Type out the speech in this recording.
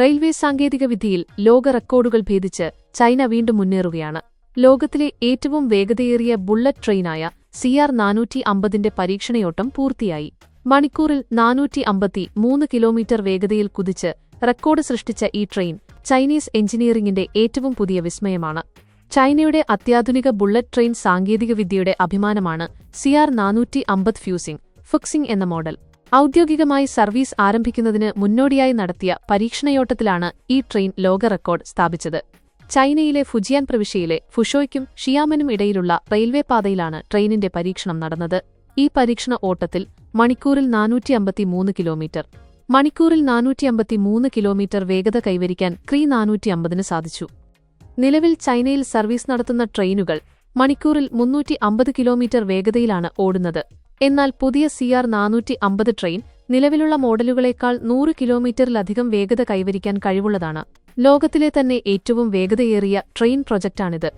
Railway സാങ്കേതികവിദ്യയിൽ ലോക റെക്കോർഡുകൾ ഭേദിച്ച് ചൈന വീണ്ടും മുന്നേറുകയാണ്. ലോകത്തിലെ ഏറ്റവും വേഗതയേറിയ ബുള്ളറ്റ് ട്രെയിനായ സിആർ നാനൂറ്റി അമ്പതിന്റെ പരീക്ഷണയോട്ടം പൂർത്തിയായി. മണിക്കൂറിൽ നാനൂറ്റി അമ്പത്തി മൂന്ന് കിലോമീറ്റർ വേഗതയിൽ കുതിച്ച് റെക്കോർഡ് സൃഷ്ടിച്ച ഈ ട്രെയിൻ ചൈനീസ് എഞ്ചിനീയറിംഗിന്റെ ഏറ്റവും പുതിയ വിസ്മയമാണ്. ചൈനയുടെ അത്യാധുനിക ബുള്ളറ്റ് ട്രെയിൻ സാങ്കേതികവിദ്യയുടെ അഭിമാനമാണ് സിആർ നാനൂറ്റി അമ്പത് ഫ്യൂസിംഗ് ഫുക്സിംഗ് എന്ന മോഡൽ. ഔദ്യോഗികമായി സർവീസ് ആരംഭിക്കുന്നതിന് മുന്നോടിയായി നടത്തിയ പരീക്ഷണയോട്ടത്തിലാണ് ഈ ട്രെയിൻ ലോക റെക്കോർഡ് സ്ഥാപിച്ചത്. ചൈനയിലെ ഫുജിയാൻ പ്രവിശ്യയിലെ ഫുഷോയ്ക്കും ഷിയാമനും ഇടയിലുള്ള റെയിൽവേ പാതയിലാണ് ട്രെയിനിന്റെ പരീക്ഷണം നടന്നത്. ഈ പരീക്ഷണ ഓട്ടത്തിൽ മണിക്കൂറിൽ നാനൂറ്റി കിലോമീറ്റർ. മണിക്കൂറിൽ നാനൂറ്റി കിലോമീറ്റർ വേഗത കൈവരിക്കാൻ ക്രീ നാനൂറ്റി അമ്പതിന് സാധിച്ചു. നിലവിൽ ചൈനയിൽ സർവീസ് നടത്തുന്ന ട്രെയിനുകൾ മണിക്കൂറിൽ മുന്നൂറ്റി കിലോമീറ്റർ വേഗതയിലാണ് ഓടുന്നത്. എന്നാൽ പുതിയ സി ആർ നാനൂറ്റി അമ്പത് ട്രെയിൻ നിലവിലുള്ള മോഡലുകളേക്കാൾ നൂറ് കിലോമീറ്ററിലധികം വേഗത കൈവരിക്കാൻ കഴിവുള്ളതാണ്. ലോകത്തിലെ തന്നെ ഏറ്റവും വേഗതയേറിയ ട്രെയിൻ പ്രൊജക്ടാണിത്